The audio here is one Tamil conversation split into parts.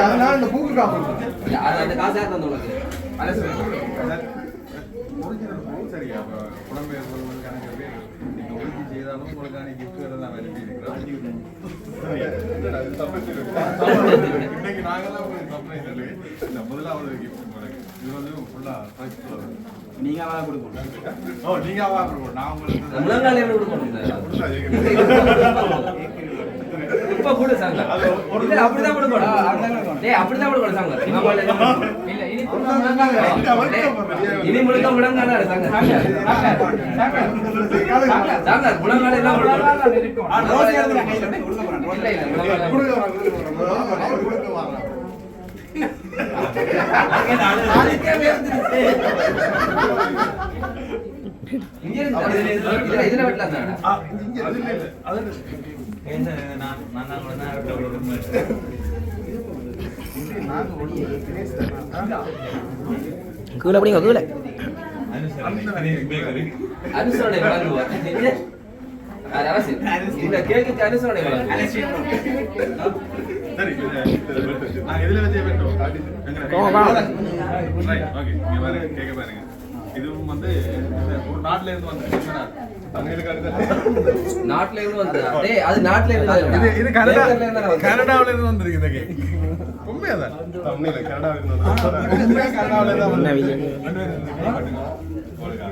அதனால இந்த பூக்கு காப்போம் அது அந்த காசு யார் தந்து உனக்கு? ஒரிஜினல் பூ சரி அப்போ புலம்பெயர்ந்தவர்களுக்கான பேர் நீங்க ஒழுங்கி செய்தாலும் உங்களுக்கான gift எல்லாம் அனுப்பி இருக்கிறோம் இன்னைக்கு நாங்கெல்லாம் ஒரு surprise இல்லை. இந்த. இது வந்து full-ஆ price full-ஆ வரும். நீங்க தான் கொடுக்கணும் ஓ, நீங்க அவா கொடுக்கணும். நான் உங்களுக்கு கொடுக்கணும் இப்ப கூட சாங்க. இல்ல அப்படிதான் கொடுக்கணும் டேய் அப்படிதான் கொடுக்கணும் சாங்க. இல்ல இனி இனி முழுக்க முழங்கால சாங்க. சாங்க முழங்கால எல்லாம் கொடுக்கணும் இல்ல இல்ல முழங்கால இங்க இருந்து இதுல வெட்டலாம் தானே அதுல. கீழே பிடிங்க கீழே. அனுசரணை வழங்குவார். இந்த கேக்குக்கு அனுசரணை வழங்குவார். இதுவும் வந்து ஒரு நாட்டுல இருந்து வந்து நாட்டுல இருந்து வந்ததா டேய் அது நாட்டுல இருந்து இது வந்ததா? இது கனடா பேப்பர்ல இருந்தா வந்தது. கனடாவில இருந்து வந்திருக்கு இந்த கேக் உண்மையாதான் தமிழ்ல கனடாவில இருந்து வந்தது உண்மையா கனடாவில இருந்து என்ன வந்தது விஷயம்? ரெண்டு பேரும் இந்த கேக் காட்டுங்க. உங்களுக்கு.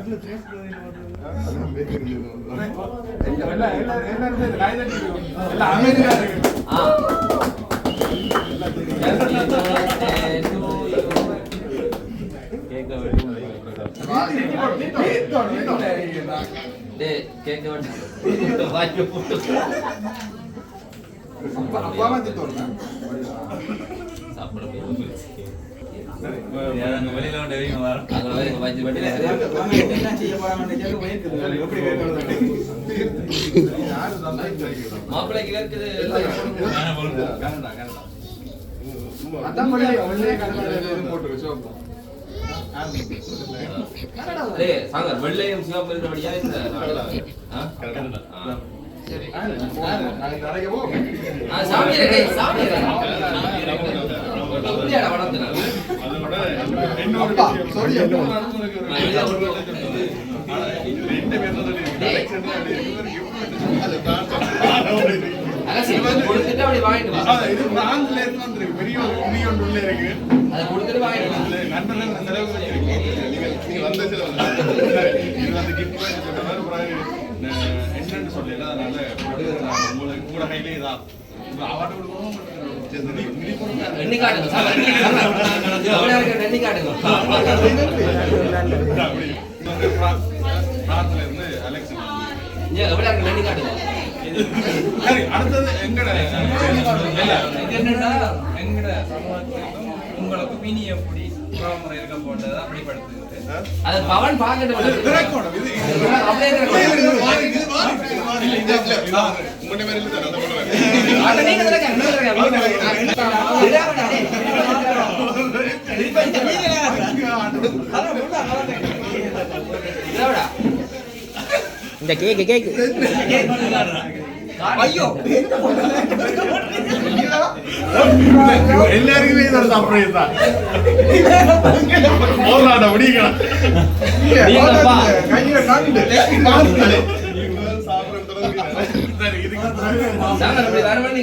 எல்லாம் எல்லாம் எல்லாம் சேர்ந்து நான் இதை எடுத்துக்கிறேன். எல்லாம் அமெரிக்கா இருக்கு ஆ. Happy birthday to you. மாப்பிள்ளைக்கு கேக்க வந்து போட்டு வச்சு போய் அங்க வரைக்கும் வாய்ச்சி வண்டியில மாப்பிள்ளைக்கு இருக்குது கனடா கனடா டேய் சாங்க வெள்ளையும் சிவப்பு இருக்கிறபடியா இந்த ரெண்டு பேர் தான் தான். என்னன்னு சொல்லல. அதனால உங்களுக்கு கூட கையிலே. இப்ப அவார்டு கொடுக்கணும். எண்ணி காட்டுங்க, எண்ணி காட்டுங்க. இருந்து. இங்க எவ்வளவு இருக்கு, எண்ணி காட்டுங்க. சரி, அடுத்தது எங்கட என்னன்னா எங்கட எப்படி இருக்க அப்படிப்படுத்துது அது பவன் பாக்கெட் இந்த கேக்கு கேக்கு. ஐயோ எல்லாருக்குமே இது surprise தான்.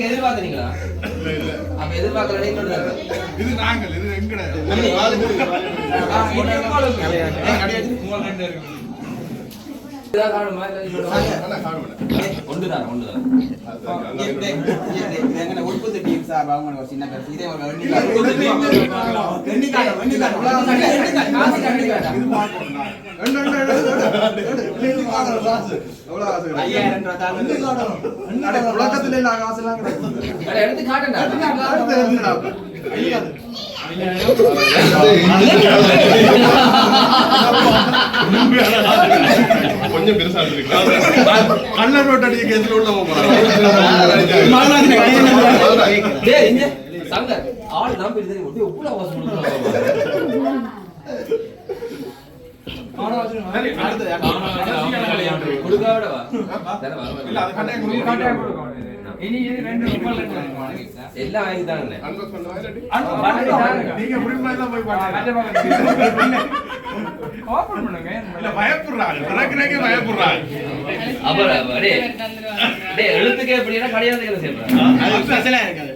எதிர்பார்த்தீங்களா. அப்ப எதிர்பார்க்கல நீங்க சொல்லுங்க இது நாங்கள் இது எங்கட இதான் காணுமா இல்ல இது சொல்லுங்க. ஒண்ணுதான் ஒண்ணுதான் உற்பத்தி டீம் சார் அவங்க சின்ன இதே ஒரு காசு உலகத்துல எடுத்து காட்டுண்டா கொஞ்சம் பெருசா இருக்கு கண்ண ரோட்டடிய கேஸ்ல உள்ள ஆள் இனி இது ரெண்டு ரொம்ப ரெண்டு எல்லாம் வாங்கி தானே Unbox பண்ணவா இல்லாட்டி? நீங்க print பண்ணி தான் போய் பாருங்க. ஓபன் பண்ணுங்க இல்ல, பயப்படுறாங்க. திறக்கிறதுக்கே பயப்படுறாங்க. அப்புறம் டேய் டேய் எழுத்துக்கே அது ஸ்பெஷலா இருக்காது.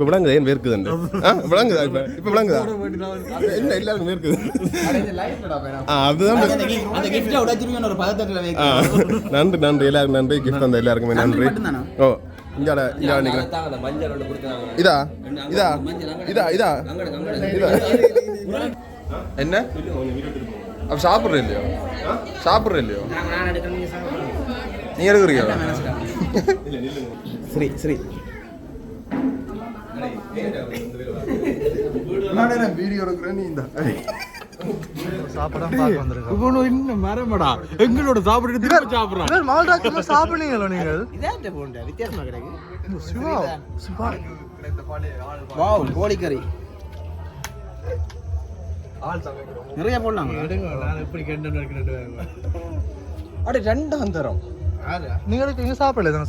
இல்ல. இப்ப விளங்குதா? ஏன் வேர்க்குதுண்டு ஆ விளங்குதா இப்ப? இப்ப விளங்குதா? என்ன எல்லாருக்கும் வேர்க்குது. ஆ அதுதான். நன்றி நன்றி. எல்லாருக்கும் நன்றி. கிஃப்ட் தந்த எல்லாருக்குமே நன்றி? ஓ மஞ்சள் ஒன்று கொடுத்தாங்க இதா? இதா? இதா இதா? இதா? என்ன? அப்ப சாப்பிடுற இல்லையோ? சாப்பிடுற இல்லையோ? நீ எடுக்கிறீங்களா சரி சரி. நான் வீடியோ மரமடா எங்களோட சாப்பிட்டு சாப்பிடுறான் மால்டா சாப்பிடுங்களோ நீங்கள் வித்தியாசமா கிடைக்கும் நிறைய போடலாம் அடே ரெண்டாம் தரம் நீங்களுக்கு எங்க சாப்பிடல தானே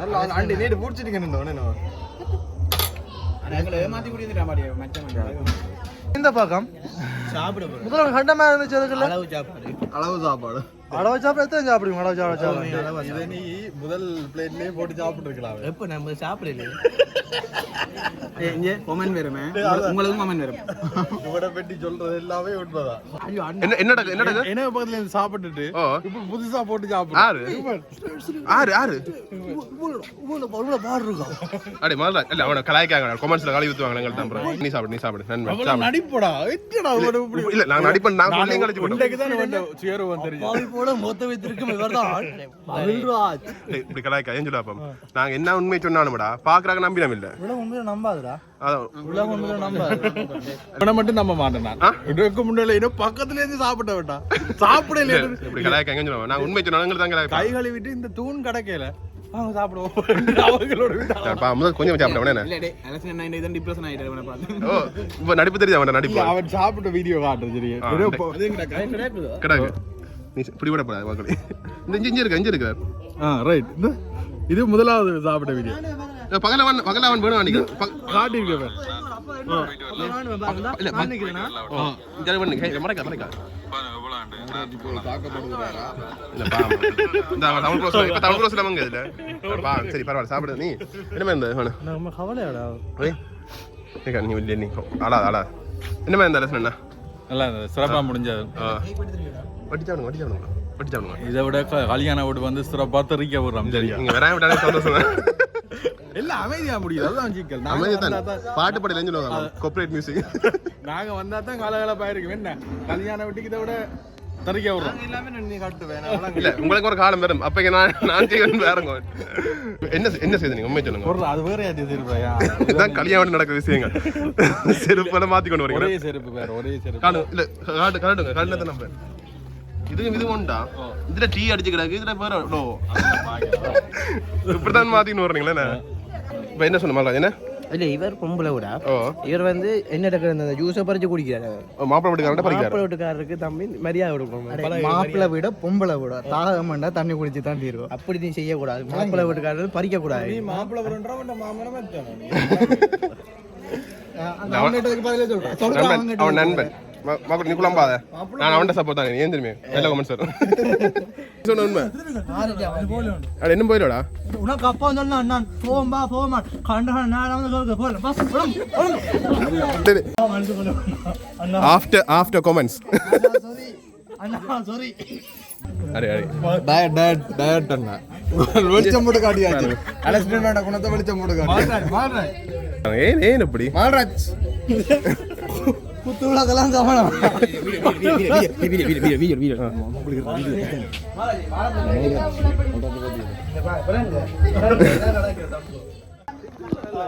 நல்லா அண்டி நீட்டு பிடிச்சிட்டு என்ன எங்களை ஏமாத்தி குடியிருந்துட்டா மாட்டியா மச்சம் இந்த பக்கம். சாப்பிட முதல்ல கண்டமா அளவு சாப்பாடு சாப்பாடு சாப்பிட சாப்பிடுங்க அளவு சாப்பிட சாப்பிடுங்க நீ முதல் பிளேட்லயே போட்டு சாப்பிட்டு இருக்கலாம் எப்போ நம்ம சாப்பிடல இங்கே கொமன் வருமே உங்களுக்கும் கொமன் வரும் சொல்றது எல்லாமே உண்மைதான். என்ன என்னடா என்னடா என்ன பக்கத்துல இருந்து சாப்பிட்டுட்டு இப்ப புதுசா போட்டு ஆறு ஆறு ஆறு இருக்கும் அடே முதல்ல இல்ல அவன கலாய்க்காங்க. கொமெண்ட்ஸ்ல கழுவி ஊத்துவாங்க எங்கள்ட்ட அப்புறம். நீ சாப்பிடு நீ சாப்பிடு. நன்மை. சாப்பிடு. நடிப்படா. இல்ல, நான் நடிப்பேன் நான் கொள்ளையும் கழிச்சு போட்டோம் சேருவோம் தெரியும். போட மொத்த வைத்திருக்கும் இவர்தான் மகிழ்ராஜ். இப்படி கலாய்க்கா ஏன் சொல்லு அப்பம் நாங்க என்ன உண்மை சொன்னாலும்டா பாக்குறாங்க நம்பினம் இல்ல உலகம் உண்மையில நம்பாதுடா. அதான் உலகம் உண்மையில நம்பாது இவனை மட்டும் நம்ப மாட்டேன் இதுக்கு முன்னாடி இன்னும் பக்கத்துல இருந்து சாப்பிட்ட வேட்டா சாப்பிடல இல்ல, இப்படி கலாய்க்கா எங்க சொல்லுவாங்க நான் உண்மை சொன்னாலும் தான் கை கலாய்ப்பா கழுவிட்டு இந்த தூண் கிடைக்கல. வாங்க சாப்பிடுவோம். அவங்களோட முதல் கொஞ்சம் சாப்பிட்டேன் ஓ இப்ப நடிப்பு தெரியுது அவன் நடிப்பு? அவன் சாப்பிட்ட வீடியோ காட்டுறது சரி கிடாக்கு. நீ இப்படி விட போறாது மக்களே இந்த இஞ்சி இஞ்சி இருக்கு இஞ்சி இருக்கு? ஆ ரைட் இந்த இது முதலாவது சாப்பிட்ட வீடியோ பகலவன் பகலவன் வேணும் அன்னைக்கு. பா சரி பரவாயில்ல சாப்பிடு நீ. என்னமே இந்த நீ இல்ல நீ அழாத அழாத என்னமே இந்த லெசன் என்ன? நல்லா இருந்தது. சிறப்பாக முடிஞ்சது. ஆ. வட்டி சாப்பிடுங்க வட்டி சாப்பிடுங்க வட்டி சாப்பிடுங்க இதை விட கல்யாண வீடு வந்து சிறப்பாக தெரிவிக்க விடுறோம் சரியா? நீங்க வராம விட்டாலே சந்தோஷம். எல்லாம் அமைதியா முடியுது. அதுதான் சிக்கல். நாங்க அமைதி வந்தா தான்? தான் பாட்டு பாடலன்னு சொல்லுவாங்க. கோஆபரேட் மியூசிக் நாங்க வந்தா தான் கலகலப்பா இருக்கும். என்ன? கல்யாண வீட்டுக்கு இதை விட தறிக்க விடுறோம். எல்லாமே நீ காட்டுவேன் இல்ல உங்களுக்கு ஒரு காலம் வரும். அப்ப இங்க நான் நான் செய்வேன் வேறங்க என்ன என்ன செய்து நீங்க? உண்மை சொல்லுங்க. அது வேற யாட்டி திருப்பையா இதுதான் கல்யாணம் நடக்கிற விஷயங்கள். செருப்பை மாத்தி கொண்டு வரீங்க ஒரே செருப்பு வேற ஒரே செருப்பு. இல்ல காட்டு காட்டுங்க. நம்பர் இது இது உண்டா இதுல டீ அடிச்சு கிடக்கு இதுல வேற நோ இப்படிதான் மாத்தின்னு வர்றீங்களா இப்ப என்ன சொன்ன மல்ராஜ் என்ன இல்ல இவர் பொம்பளை விடா ஓ இவர் வந்து என்ன அந்த ஜூஸை பறிச்சு குடிக்கிறாரு மாப்பிள்ளை வீட்டுக்காரன் மாப்பிள்ளை வீட்டுக்காரருக்கு தம்பி மரியாதை கொடுக்கணும் மாப்பிள்ளை விட பொம்பளை விட தாகமண்டா தண்ணி குடிச்சு தான் தீரும் அப்படி நீ செய்யக்கூடாது மாப்பிள்ளை வீட்டுக்காரர் பறிக்க கூடாது மாப்பிள்ள அவன் அவன் நண்பன் மாப்பிள்ள நீ குழம்பாத. நான் அவன்கிட்ட சப்போர்ட் தானே ஏன் தெரியுமே நல்ல கமெண்ட் சார் சொன்ன உண்மை? அட என்ன போயிடா உனக்கு அப்பா சொன்னா நான் போம்பா போமா கண்டா நான் வந்து போல பஸ் சரி ஆஃப்டர் ஆஃப்டர் கமெண்ட்ஸ் அண்ணா சாரி அரே அரே டயட் டயட் டயட் அண்ணா. வெளிச்சம் போட்டு காட்டியாச்சு. அலசிடேன் குணத்தை வெளிச்சம் போட்டு காட்டி. ஏன் ஏன் இப்படி? மால்ராஜ் தூளதெல்லாம் கவனம்.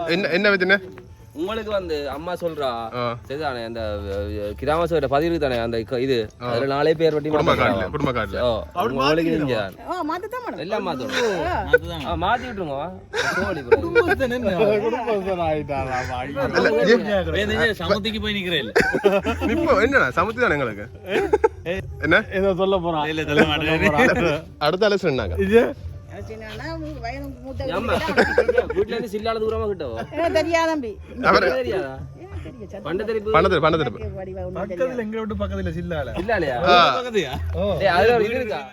என்ன என்ன வச்சுன்னு உங்களுக்கு வந்து அம்மா சொல்றா. சரிதானே? அந்த கிராம சபையோட பதிவு தானே அந்த இது? அதுல நாலே பேர் பட்டி குடும்ப ஓ உங்களுக்கு நீங்க தான். எல்லாம் மாத்தணும் மாத்தி விட்டுருங்க. சோழி சமத்திக்கு போய் நிக்கிறேன். இப்போ என்னடா சமத்து தானே எங்களுக்கு என்ன? ஏதோ சொல்ல போறான். இல்ல சொல்ல மாட்டேன். அடுத்த அலசு பக்கத்துல எங்க விட்டு பக்கத்துல சில்லால இல்ல இல்லையா அதுல இருக்கா?